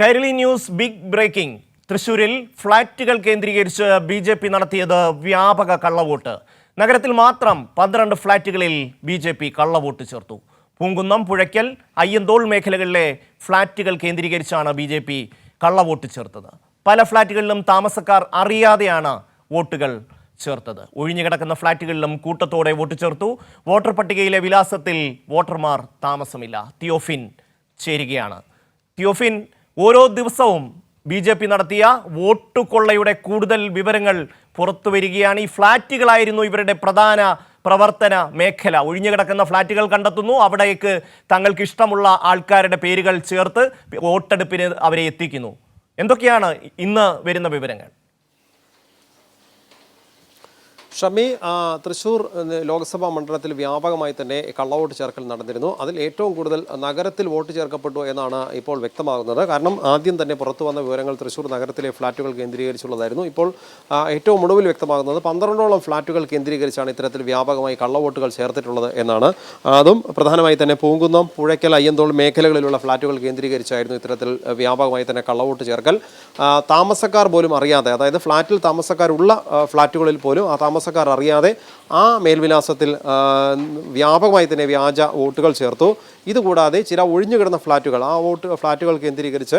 Kairali news big breaking. തൃശൂരിൽ ഫ്ളാറ്റുകൾ കേന്ദ്രീകരിച്ച് ബി ജെ പി നടത്തിയത് വ്യാപക കള്ളവോട്ട്. നഗരത്തിൽ മാത്രം പന്ത്രണ്ട് ഫ്ളാറ്റുകളിൽ ബി ജെ പി കള്ളവോട്ട് ചേർത്തു. പൂങ്കുന്നം പുഴയ്ക്കൽ അയ്യന്തോൾ മേഖലകളിലെ ഫ്ളാറ്റുകൾ കേന്ദ്രീകരിച്ചാണ് ബി ജെ പി കള്ളവോട്ട് ചേർത്തത്. പല ഫ്ളാറ്റുകളിലും താമസക്കാർ അറിയാതെയാണ് വോട്ടുകൾ ചേർത്തത്. ഒഴിഞ്ഞുകിടക്കുന്ന ഫ്ളാറ്റുകളിലും കൂട്ടത്തോടെ വോട്ട് ചേർത്തു. വോട്ടർ പട്ടികയിലെ വിലാസത്തിൽ വോട്ടർമാർ താമസമില്ല. തിയോഫിൻ ചേരുകയാണ്. തിയോഫിൻ ഓരോ ദിവസവും ബി ജെ പി നടത്തിയ വോട്ട് കൊള്ളയുടെ കൂടുതൽ വിവരങ്ങൾ പുറത്തു വരികയാണ്. ഈ ഫ്ളാറ്റുകളായിരുന്നു ഇവരുടെ പ്രധാന പ്രവർത്തന മേഖല. ഒഴിഞ്ഞുകിടക്കുന്ന ഫ്ളാറ്റുകൾ കണ്ടെത്തുന്നു. അവിടേക്ക് തങ്ങൾക്ക് ഇഷ്ടമുള്ള ആൾക്കാരുടെ പേരുകൾ ചേർത്ത് വോട്ടെടുപ്പിന് അവരെ എത്തിക്കുന്നു. എന്തൊക്കെയാണ് ഇന്ന് വരുന്ന വിവരങ്ങൾ? ഷമി തൃശൂർ ലോക്സഭാ മണ്ഡലത്തിൽ വ്യാപകമായി തന്നെ കള്ളവോട്ട് ചേർക്കൽ നടന്നിരുന്നു. അതിൽ ഏറ്റവും കൂടുതൽ നഗരത്തിൽ വോട്ട് ചേർക്കപ്പെട്ടു എന്നാണ് ഇപ്പോൾ വ്യക്തമാകുന്നത്. കാരണം ആദ്യം തന്നെ പുറത്തു വന്ന വിവരങ്ങൾ തൃശൂർ നഗരത്തിലെ ഫ്ളാറ്റുകൾ കേന്ദ്രീകരിച്ചുള്ളതായിരുന്നു. ഇപ്പോൾ ഏറ്റവും ഒടുവിൽ വ്യക്തമാകുന്നത് പന്ത്രണ്ടോളം ഫ്ളാറ്റുകൾ കേന്ദ്രീകരിച്ചാണ് ഇത്തരത്തിൽ വ്യാപകമായി കള്ളവോട്ടുകൾ ചേർത്തിട്ടുള്ളത് എന്നാണ്. അതും പ്രധാനമായി തന്നെ പൂങ്കുന്നം പുഴയ്ക്കൽ അയ്യന്തോൾ മേഖലകളിലുള്ള ഫ്ളാറ്റുകൾ കേന്ദ്രീകരിച്ചായിരുന്നു ഇത്തരത്തിൽ വ്യാപകമായി തന്നെ കള്ളവോട്ട് ചേർക്കൽ. താമസക്കാർ പോലും അറിയാതെ അതായത് ഫ്ളാറ്റിൽ താമസക്കാരുള്ള ഫ്ളാറ്റുകളിൽ പോലും ആ താമസക്കാർ അറിയാതെ ആ മേൽവിലാസത്തിൽ വ്യാപകമായി തന്നെ വ്യാജ വോട്ടുകൾ ചേർത്തു. ഇതുകൂടാതെ ചില ഒഴിഞ്ഞുകിടന്ന ഫ്ലാറ്റുകൾ ആ വോട്ട് ഫ്ളാറ്റുകൾ കേന്ദ്രീകരിച്ച്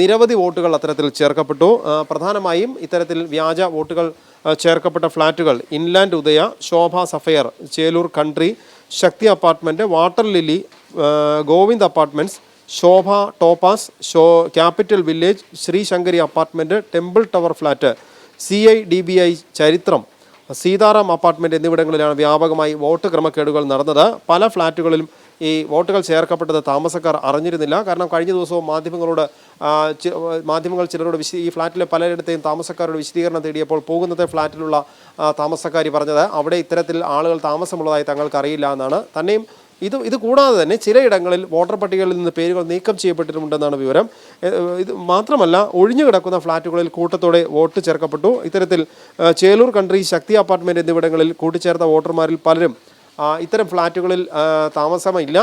നിരവധി വോട്ടുകൾ അത്തരത്തിൽ ചേർക്കപ്പെട്ടു. പ്രധാനമായും ഇത്തരത്തിൽ വ്യാജ വോട്ടുകൾ ചേർക്കപ്പെട്ട ഫ്ളാറ്റുകൾ inland Udaya Shobha sapphire Chelur country Shakti apartment water lily Govind apartments Shobha topaz show capital village Srishankari apartment temple tower flat C I D B I ചരിത്രം സീതാറാം അപ്പാർട്ട്മെന്റ് എന്നിവിടങ്ങളിലാണ് വ്യാപകമായി വോട്ട് ക്രമക്കേടുകൾ നടന്നത്. പല ഫ്ലാറ്റുകളിലും ഈ വോട്ടുകൾ ചേർക്കപ്പെട്ടത് താമസക്കാർ അറിഞ്ഞിരുന്നില്ല. കാരണം കഴിഞ്ഞ ദിവസവും മാധ്യമങ്ങളോട് മാധ്യമങ്ങൾ ചിലരോട് വിശദീ ഈ ഫ്ലാറ്റിലെ പലയിടത്തെയും താമസക്കാരോട് വിശദീകരണം തേടിയപ്പോൾ പോകുന്നത്തെ ഫ്ലാറ്റിലുള്ള താമസക്കാരി പറഞ്ഞത് അവിടെ ഇത്തരത്തിൽ ആളുകൾ താമസമുള്ളതായി തങ്ങൾക്ക് അറിയില്ല എന്നാണ്. തന്നെയും ഇത് ഇത് കൂടാതെ തന്നെ ചിലയിടങ്ങളിൽ വോട്ടർ പട്ടികയിൽ നിന്ന് പേരുകൾ നീക്കം ചെയ്യപ്പെട്ടിട്ടുണ്ടെന്നാണ് വിവരം. ഇത് മാത്രമല്ല ഒഴിഞ്ഞു കിടക്കുന്ന ഫ്ളാറ്റുകളിൽ കൂട്ടത്തോടെ വോട്ട് ചേർക്കപ്പെട്ടു. ഇത്തരത്തിൽ ചേലൂർ കൺട്രി ശക്തി അപ്പാർട്ട്മെന്റ് എന്നിവിടങ്ങളിൽ കൂട്ടിച്ചേർത്ത വോട്ടർമാരിൽ പലരും ഇത്തരം ഫ്ളാറ്റുകളിൽ താമസമില്ല.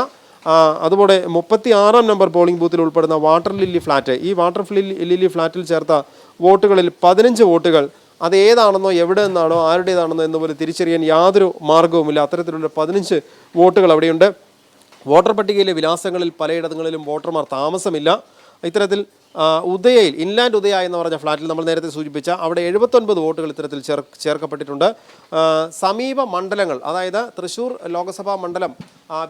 അതുപോലെ മുപ്പത്തി ആറാം നമ്പർ പോളിംഗ് ബൂത്തിൽ ഉൾപ്പെടുന്ന വാട്ടർ ലില്ലി ഫ്ലാറ്റ് ഈ വാട്ടർ ലില്ലി ഫ്ലാറ്റിൽ ചേർത്ത വോട്ടുകളിൽ പതിനഞ്ച് വോട്ടുകൾ അത് ഏതാണെന്നോ എവിടെ നിന്നാണോ ആരുടേതാണെന്നോ എന്നപോലെ തിരിച്ചറിയാൻ യാതൊരു മാർഗവുമില്ല. അത്തരത്തിലുള്ള പതിനഞ്ച് വോട്ടുകൾ അവിടെയുണ്ട്. വോട്ടർ പട്ടികയിലെ വിലാസങ്ങളിൽ പലയിടങ്ങളിലും വോട്ടർമാർ താമസമില്ല. ഇത്തരത്തിൽ ഉദയയിൽ ഇൻലാൻഡ് ഉദയ എന്ന് പറഞ്ഞ ഫ്ലാറ്റിൽ നമ്മൾ നേരത്തെ സൂചിപ്പിച്ച അവിടെ എഴുപത്തൊൻപത് വോട്ടുകൾ ഇത്തരത്തിൽ ചേർ ചേർക്കപ്പെട്ടിട്ടുണ്ട്. സമീപ മണ്ഡലങ്ങൾ അതായത് തൃശ്ശൂർ ലോക്സഭാ മണ്ഡലം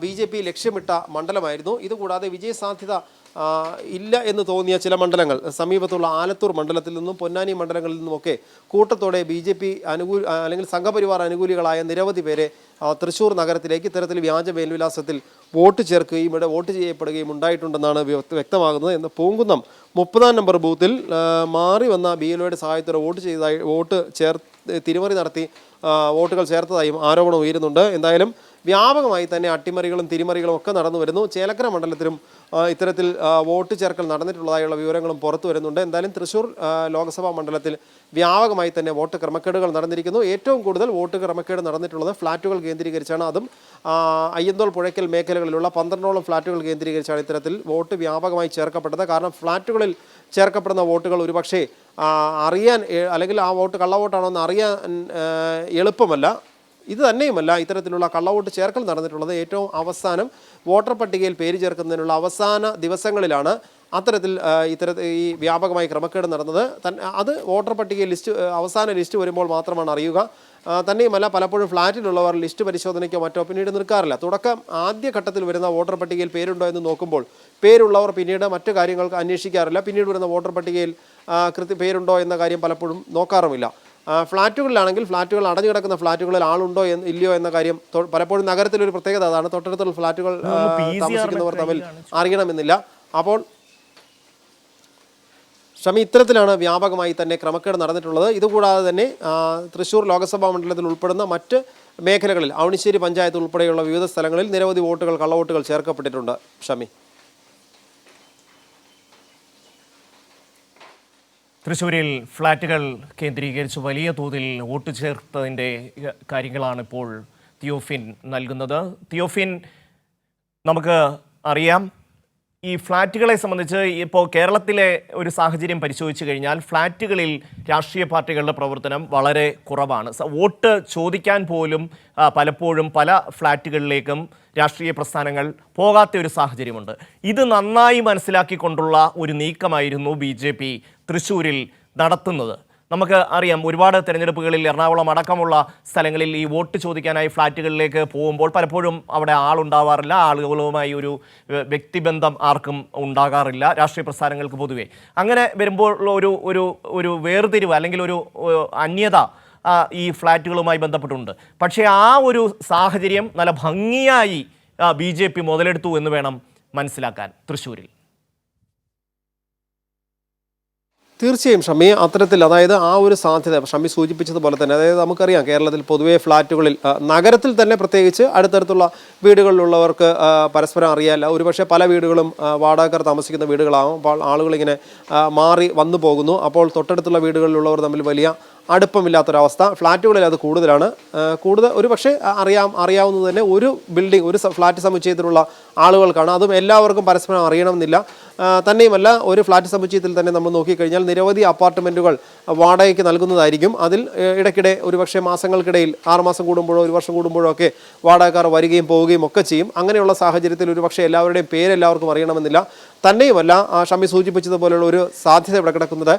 ബി ജെ പി ലക്ഷ്യമിട്ട മണ്ഡലമായിരുന്നു. ഇതുകൂടാതെ വിജയസാധ്യത ഇല്ല എന്ന് തോന്നിയ ചില മണ്ഡലങ്ങൾ സമീപത്തുള്ള ആലത്തൂർ മണ്ഡലത്തിൽ നിന്നും പൊന്നാനി മണ്ഡലങ്ങളിൽ നിന്നുമൊക്കെ കൂട്ടത്തോടെ ബി ജെ പി അനുകൂല അല്ലെങ്കിൽ സംഘപരിവാർ അനുകൂലികളായ നിരവധി പേരെ തൃശ്ശൂർ നഗരത്തിലേക്ക് ഇത്തരത്തിൽ വ്യാജ മേൽവിലാസത്തിൽ വോട്ട് ചേർക്കുകയും ഇവിടെ വോട്ട് ചെയ്യപ്പെടുകയും ഉണ്ടായിട്ടുണ്ടെന്നാണ് വ്യക്ത- വ്യക്തമാകുന്നത്. എന്ന് പൂങ്കുന്നം മുപ്പതാം നമ്പർ ബൂത്തിൽ മാറി വന്ന ബി എൽ ഒയുടെ സഹായത്തോടെ വോട്ട് ചെയ്തതായി വോട്ട് ചേർ തിരിമറി നടത്തി വോട്ടുകൾ ചേർത്തതായും ആരോപണം ഉയരുന്നുണ്ട്. എന്തായാലും വ്യാപകമായി തന്നെ അട്ടിമറികളും തിരിമറികളും ഒക്കെ നടന്നു വരുന്നു. ചേലക്കര മണ്ഡലത്തിലും ഇത്തരത്തിൽ വോട്ട് ചേർക്കൽ നടന്നിട്ടുള്ളതായുള്ള വിവരങ്ങളും പുറത്തു വരുന്നുണ്ട്. എന്തായാലും തൃശ്ശൂർ ലോക്സഭാ മണ്ഡലത്തിൽ വ്യാപകമായി തന്നെ വോട്ട് ക്രമക്കേടുകൾ നടന്നിരിക്കുന്നു. ഏറ്റവും കൂടുതൽ വോട്ട് ക്രമക്കേട് നടന്നിട്ടുള്ളത് ഫ്ളാറ്റുകൾ കേന്ദ്രീകരിച്ചാണ്. അതും അയ്യന്തോൾ പുഴയ്ക്കൽ മേഖലകളിലുള്ള പന്ത്രണ്ടോളം ഫ്ളാറ്റുകൾ കേന്ദ്രീകരിച്ചാണ് ഇത്തരത്തിൽ വോട്ട് വ്യാപകമായി ചേർക്കപ്പെട്ടത്. കാരണം ഫ്ളാറ്റുകളിൽ ചേർക്കപ്പെടുന്ന വോട്ടുകൾ ഒരുപക്ഷേ അറിയാൻ അല്ലെങ്കിൽ ആ വോട്ട് കള്ളവോട്ടാണോ എന്ന് അറിയാൻ എളുപ്പമല്ല. ഇത് തന്നെയുമല്ല ഇത്തരത്തിലുള്ള കള്ളവോട്ട് ചേർക്കൽ നടന്നിട്ടുള്ളത്. ഏറ്റവും അവസാനം വോട്ടർ പട്ടികയിൽ പേര് ചേർക്കുന്നതിനുള്ള അവസാന ദിവസങ്ങളിലാണ് അത്തരത്തിൽ ഇത്തരത്തിൽ ഈ വ്യാപകമായി ക്രമക്കേട് നടന്നത്. അത് വോട്ടർ പട്ടികയിൽ ലിസ്റ്റ് അവസാന ലിസ്റ്റ് വരുമ്പോൾ മാത്രമാണ് അറിയുക. തന്നെയുമല്ല പലപ്പോഴും ഫ്ലാറ്റിലുള്ളവർ ലിസ്റ്റ് പരിശോധനയ്ക്കോ മറ്റോ പിന്നീട് നിൽക്കാറില്ല. തുടക്കം ആദ്യഘട്ടത്തിൽ വരുന്ന വോട്ടർ പട്ടികയിൽ പേരുണ്ടോ എന്ന് നോക്കുമ്പോൾ പേരുള്ളവർ പിന്നീട് മറ്റു കാര്യങ്ങൾക്ക് അന്വേഷിക്കാറില്ല. പിന്നീട് വരുന്ന വോട്ടർ പട്ടികയിൽ കൃത്യ പേരുണ്ടോ എന്ന കാര്യം പലപ്പോഴും നോക്കാറുമില്ല. ഫ്ലാറ്റുകളിലാണെങ്കിൽ ഫ്ലാറ്റുകൾ അടഞ്ഞു കിടക്കുന്ന ഫ്ലാറ്റുകളിൽ ആളുണ്ടോ എന്ന് ഇല്ലയോ എന്ന കാര്യം പലപ്പോഴും നഗരത്തിലൊരു പ്രത്യേകത അതാണ്. തൊട്ടടുത്തുള്ള ഫ്ലാറ്റുകൾ താമസിക്കുന്നവർ തമ്മിൽ അറിയണമെന്നില്ല. അപ്പോൾ ഷമി ഇത്തരത്തിലാണ് വ്യാപകമായി തന്നെ ക്രമക്കേട് നടന്നിട്ടുള്ളത്. ഇതുകൂടാതെ തന്നെ തൃശ്ശൂർ ലോക്സഭാ മണ്ഡലത്തിൽ ഉൾപ്പെടുന്ന മറ്റ് മേഖലകളിൽ അവണിശ്ശേരി പഞ്ചായത്ത് ഉൾപ്പെടെയുള്ള വിവിധ സ്ഥലങ്ങളിൽ നിരവധി വോട്ടുകൾ കള്ളവോട്ടുകൾ ചേർക്കപ്പെട്ടിട്ടുണ്ട്. ഷമി. തൃശ്ശൂരിൽ ഫ്ളാറ്റുകൾ കേന്ദ്രീകരിച്ച് വലിയ തോതിൽ വോട്ട് ചേർത്തതിന്റെ കാര്യങ്ങളാണ് ഇപ്പോൾ തിയോഫിൻ നൽകുന്നത്. തിയോഫിൻ നമുക്ക് അറിയാം ഈ ഫ്ലാറ്റുകളെ സംബന്ധിച്ച് ഇപ്പോൾ കേരളത്തിലെ ഒരു സാഹചര്യം പരിശോധിച്ചു കഴിഞ്ഞാൽ ഫ്ലാറ്റുകളിൽ രാഷ്ട്രീയ പാർട്ടികളുടെ പ്രവർത്തനം വളരെ കുറവാണ്. വോട്ട് ചോദിക്കാൻ പോലും പലപ്പോഴും പല ഫ്ലാറ്റുകളിലേക്കും രാഷ്ട്രീയ പ്രസ്ഥാനങ്ങൾ പോകാത്ത ഒരു സാഹചര്യമുണ്ട്. ഇത് നന്നായി മനസ്സിലാക്കിക്കൊണ്ടുള്ള ഒരു നീക്കമായിരുന്നു ബി തൃശ്ശൂരിൽ നടത്തുന്നത്. നമുക്ക് അറിയാം ഒരുപാട് തെരഞ്ഞെടുപ്പുകളിൽ എറണാകുളം അടക്കമുള്ള സ്ഥലങ്ങളിൽ ഈ വോട്ട് ചോദിക്കാനായി ഫ്ലാറ്റുകളിലേക്ക് പോകുമ്പോൾ പലപ്പോഴും അവിടെ ആളുണ്ടാവാറില്ല. ആളുകളുമായി ഒരു വ്യക്തിബന്ധം ആർക്കും ഉണ്ടാകാറില്ല. രാഷ്ട്രീയ പ്രസ്ഥാനങ്ങൾക്ക് പൊതുവേ. അങ്ങനെ വരുമ്പോൾ ഒരു ഒരു ഒരു വേർതിരിവ് അല്ലെങ്കിൽ ഒരു അന്യത ഈ ഫ്ലാറ്റുകളുമായി ബന്ധപ്പെട്ടുണ്ട്. പക്ഷേ ആ ഒരു സാഹചര്യം നല്ല ഭംഗിയായി ബി ജെ പി മുതലെടുത്തു എന്ന് വേണം മനസ്സിലാക്കാൻ തൃശ്ശൂരിൽ. തീർച്ചയായും ഷമി അത്തരത്തിൽ അതായത് ആ ഒരു സാധ്യത ഷമി സൂചിപ്പിച്ചതുപോലെ തന്നെ അതായത് നമുക്കറിയാം കേരളത്തിൽ പൊതുവേ ഫ്ലാറ്റുകളിൽ നഗരത്തിൽ തന്നെ പ്രത്യേകിച്ച് അടുത്തടുത്തുള്ള വീടുകളിലുള്ളവർക്ക് പരസ്പരം അറിയാല്ല. ഒരുപക്ഷെ പല വീടുകളും വാടകർ താമസിക്കുന്ന വീടുകളാകും അപ്പോൾ ആളുകളിങ്ങനെ മാറി വന്നു പോകുന്നു. അപ്പോൾ തൊട്ടടുത്തുള്ള വീടുകളിലുള്ളവർ തമ്മിൽ വലിയ അടുപ്പമില്ലാത്തൊരവസ്ഥ. ഫ്ലാറ്റുകളിൽ അത് കൂടുതലാണ്. കൂടുതൽ ഒരു പക്ഷേ അറിയാം അറിയാവുന്നത് തന്നെ ഒരു ബിൽഡിംഗ് ഒരു ഫ്ലാറ്റ് സമുച്ചയത്തിലുള്ള ആളുകൾക്കാണ്. അതും എല്ലാവർക്കും പരസ്പരം അറിയണമെന്നില്ല. തന്നെയുമല്ല ഒരു ഫ്ലാറ്റ് സമുച്ചയത്തിൽ തന്നെ നമ്മൾ നോക്കിക്കഴിഞ്ഞാൽ നിരവധി അപ്പാർട്ട്മെന്റുകൾ വാടകയ്ക്ക് നൽകുന്നതായിരിക്കും. അതിൽ ഇടയ്ക്കിടെ ഒരുപക്ഷെ മാസങ്ങൾക്കിടയിൽ ആറുമാസം കൂടുമ്പോഴോ ഒരു വർഷം കൂടുമ്പോഴോ ഒക്കെ വാടകക്കാർ വരികയും പോവുകയും ഒക്കെ ചെയ്യും. അങ്ങനെയുള്ള സാഹചര്യത്തിൽ ഒരുപക്ഷെ എല്ലാവരുടെയും പേര് എല്ലാവർക്കും അറിയണമെന്നില്ല. തന്നെയുമല്ല ഷമി സൂചിപ്പിച്ചതുപോലെയുള്ള ഒരു സാധ്യത ഇവിടെ കിടക്കുന്നത്.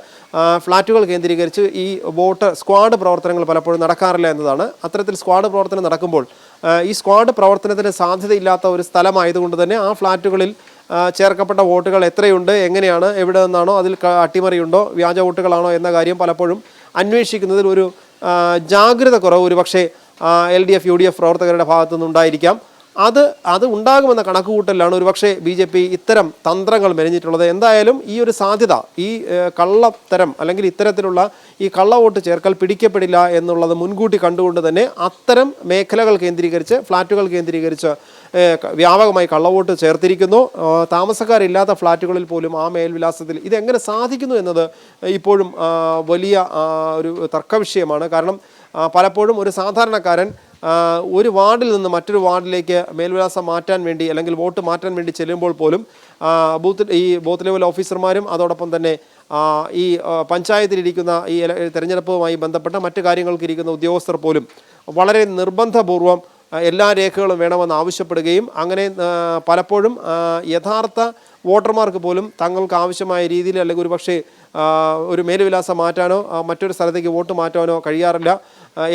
ഫ്ലാറ്റുകൾ കേന്ദ്രീകരിച്ച് ഈ വോട്ട് സ്ക്വാഡ് പ്രവർത്തനങ്ങൾ പലപ്പോഴും നടക്കാറില്ല എന്നതാണ്. അത്തരത്തിൽ സ്ക്വാഡ് പ്രവർത്തനം നടക്കുമ്പോൾ ഈ സ്ക്വാഡ് പ്രവർത്തനത്തിന് സാധ്യതയില്ലാത്ത ഒരു സ്ഥലമായതുകൊണ്ട് തന്നെ ആ ഫ്ലാറ്റുകളിൽ ചേർക്കപ്പെട്ട വോട്ടുകൾ എത്രയുണ്ട് എങ്ങനെയാണ് എവിടെ നിന്നാണോ അതിൽ അട്ടിമറിയുണ്ടോ വ്യാജ വോട്ടുകളാണോ എന്ന കാര്യം പലപ്പോഴും അന്വേഷിക്കുന്നതിൽ ഒരു ജാഗ്രത കുറവ്. ഒരു പക്ഷേ L D F U D F പ്രവർത്തകരുടെ ഭാഗത്തു നിന്നുണ്ടായിരിക്കാം അത് അത് ഉണ്ടാകുമെന്ന കണക്കുകൂട്ടലാണ് ഒരുപക്ഷെ ബി ജെ പി ഇത്തരം തന്ത്രങ്ങൾ മെനഞ്ഞിട്ടുള്ളത്. എന്തായാലും ഈ ഒരു സാധ്യത ഈ കള്ളത്തരം അല്ലെങ്കിൽ ഇത്തരത്തിലുള്ള ഈ കള്ള വോട്ട് ചേർക്കൽ പിടിക്കപ്പെടില്ല എന്നുള്ളത് മുൻകൂട്ടി കണ്ടുകൊണ്ട് തന്നെ അത്തരം മേഖലകൾ കേന്ദ്രീകരിച്ച് ഫ്ലാറ്റുകൾ കേന്ദ്രീകരിച്ച് വ്യാപകമായി കള്ളവോട്ട് ചേർത്തിരിക്കുന്നു. താമസക്കാരില്ലാത്ത ഫ്ലാറ്റുകളിൽ പോലും ആ മേൽവിലാസത്തിൽ ഇതെങ്ങനെ സാധിക്കുന്നു എന്നത് ഇപ്പോഴും വലിയ ഒരു തർക്കവിഷയമാണ്. കാരണം പലപ്പോഴും ഒരു സാധാരണക്കാരൻ ഒരു വാർഡിൽ നിന്ന് മറ്റൊരു വാർഡിലേക്ക് മേൽവിലാസം മാറ്റാൻ വേണ്ടി അല്ലെങ്കിൽ വോട്ട് മാറ്റാൻ വേണ്ടി ചെല്ലുമ്പോൾ പോലും ബൂത്ത് ഈ ബൂത്ത് ലെവൽ ഓഫീസർമാരും അതോടൊപ്പം തന്നെ ഈ പഞ്ചായത്തിലിരിക്കുന്ന ഈ തെരഞ്ഞെടുപ്പുമായി ബന്ധപ്പെട്ട മറ്റു കാര്യങ്ങൾക്ക് ഇരിക്കുന്ന ഉദ്യോഗസ്ഥർ പോലും വളരെ നിർബന്ധപൂർവം എല്ലാ രേഖകളും വേണമെന്ന് ആവശ്യപ്പെടുകയും അങ്ങനെ പലപ്പോഴും യഥാർത്ഥ വോട്ടർമാർക്ക് പോലും തങ്ങൾക്ക് ആവശ്യമായ രീതിയിൽ അല്ലെങ്കിൽ ഒരു പക്ഷേ ഒരു മേലുവിലാസം മാറ്റാനോ മറ്റൊരു സ്ഥലത്തേക്ക് വോട്ട് മാറ്റാനോ കഴിയാറില്ല.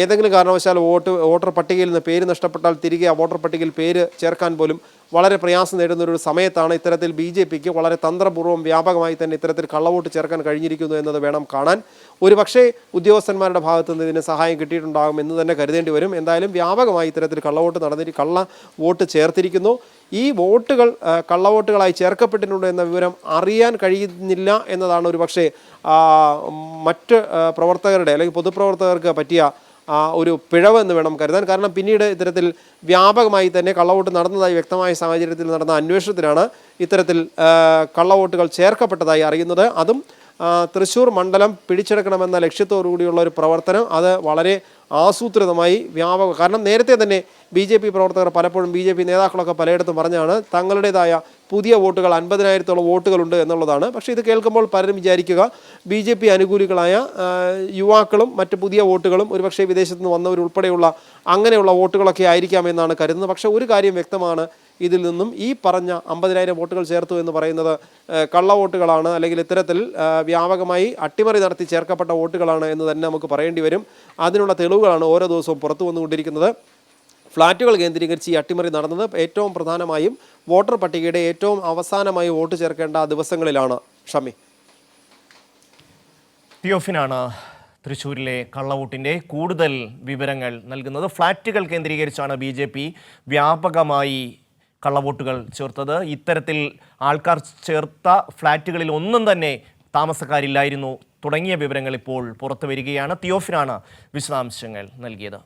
ഏതെങ്കിലും കാരണവശാൽ വോട്ട് വോട്ടർ പട്ടികയിൽ നിന്ന് പേര് നഷ്ടപ്പെട്ടാൽ തിരികെ ആ വോട്ടർ പട്ടികയിൽ പേര് ചേർക്കാൻ പോലും വളരെ പ്രയാസം നേടുന്ന ഒരു സമയത്താണ് ഇത്തരത്തിൽ ബി ജെ പിക്ക് വളരെ തന്ത്രപൂർവം വ്യാപകമായി തന്നെ ഇത്തരത്തിൽ കള്ളവോട്ട് ചേർക്കാൻ കഴിഞ്ഞിരിക്കുന്നു എന്നത് വേണം കാണാൻ. ഒരു പക്ഷേ ഉദ്യോഗസ്ഥന്മാരുടെ ഭാഗത്തു നിന്ന് ഇതിന് സഹായം കിട്ടിയിട്ടുണ്ടാകും എന്ന് തന്നെ കരുതേണ്ടി വരും. എന്തായാലും വ്യാപകമായി ഇത്തരത്തിൽ കള്ളവോട്ട് നടന്നിട്ട് കള്ള വോട്ട് ചേർത്തിരിക്കുന്നു. ഈ വോട്ടുകൾ കള്ളവോട്ടുകളായി ചേർക്കപ്പെട്ടിട്ടുണ്ട് എന്ന വിവരം അറിയാൻ കഴിയുന്നില്ല എന്നതാണ് ഒരു പക്ഷേ മറ്റ് പ്രവർത്തകരുടെ അല്ലെങ്കിൽ പൊതുപ്രവർത്തകർക്ക് പറ്റിയ ഒരു പിഴവ് എന്ന് വേണം കരുതാൻ. കാരണം പിന്നീട് ഇത്തരത്തിൽ വ്യാപകമായി തന്നെ കള്ളവോട്ട് നടന്നതായി വ്യക്തമായ സാഹചര്യത്തിൽ നടന്ന അന്വേഷണത്തിലാണ് ഇത്തരത്തിൽ കള്ളവോട്ടുകൾ ചേർക്കപ്പെട്ടതായി അറിയുന്നത്. അതും തൃശ്ശൂർ മണ്ഡലം പിടിച്ചെടുക്കണമെന്ന ലക്ഷ്യത്തോടു കൂടിയുള്ള ഒരു പ്രവർത്തനം അത് വളരെ ആസൂത്രിതമായി വ്യാപക കാരണം നേരത്തെ തന്നെ ബി ജെ പി പ്രവർത്തകർ പലപ്പോഴും ബി ജെ പി നേതാക്കളൊക്കെ പലയിടത്തും പറഞ്ഞാണ് തങ്ങളുടേതായ പുതിയ വോട്ടുകൾ അൻപതിനായിരത്തോളം വോട്ടുകളുണ്ട് എന്നുള്ളതാണ്. പക്ഷേ ഇത് കേൾക്കുമ്പോൾ പലരും വിചാരിക്കുക ബി ജെ പി അനുകൂലികളായ യുവാക്കളും മറ്റ് പുതിയ വോട്ടുകളും ഒരുപക്ഷേ വിദേശത്ത് നിന്ന് വന്നവരുൾപ്പെടെയുള്ള അങ്ങനെയുള്ള വോട്ടുകളൊക്കെ ആയിരിക്കാമെന്നാണ് കരുതുന്നത്. പക്ഷേ ഒരു കാര്യം വ്യക്തമാണ് ഇതിൽ നിന്നും ഈ പറഞ്ഞ അമ്പതിനായിരം വോട്ടുകൾ ചേർത്തു എന്ന് പറയുന്നത് കള്ള വോട്ടുകളാണ് അല്ലെങ്കിൽ ഇത്തരത്തിൽ വ്യാപകമായി അട്ടിമറി നടത്തി ചേർക്കപ്പെട്ട വോട്ടുകളാണ് എന്ന് തന്നെ നമുക്ക് പറയേണ്ടി വരും. അതിനുള്ള തെളിവുകളാണ് ഓരോ ദിവസവും പുറത്തു വന്നുകൊണ്ടിരിക്കുന്നത്. ഫ്ലാറ്റുകൾ കേന്ദ്രീകരിച്ച് ഈ അട്ടിമറി നടന്നത് ഏറ്റവും പ്രധാനമായും വോട്ടർ പട്ടികയുടെ ഏറ്റവും അവസാനമായി വോട്ട് ചേർക്കേണ്ട ദിവസങ്ങളിലാണ്. ഷമി. ാണ് തൃശ്ശൂരിലെ കള്ളവോട്ടിന്റെ കൂടുതൽ വിവരങ്ങൾ നൽകുന്നത്. ഫ്ളാറ്റുകൾ കേന്ദ്രീകരിച്ചാണ് ബി വ്യാപകമായി കള്ളവോട്ടുകൾ ചേർത്തത്. ഇത്തരത്തിൽ ആൾക്കാർ ചേർത്ത ഫ്ലാറ്റുകളിൽ ഒന്നും തന്നെ താമസക്കാരില്ലായിരുന്നു. തുടങ്ങിയ വിവരങ്ങൾ ഇപ്പോൾ പുറത്തു വരികയാണ് തിയോഫിനാണ് വിശദാംശങ്ങൾ നൽകിയത്.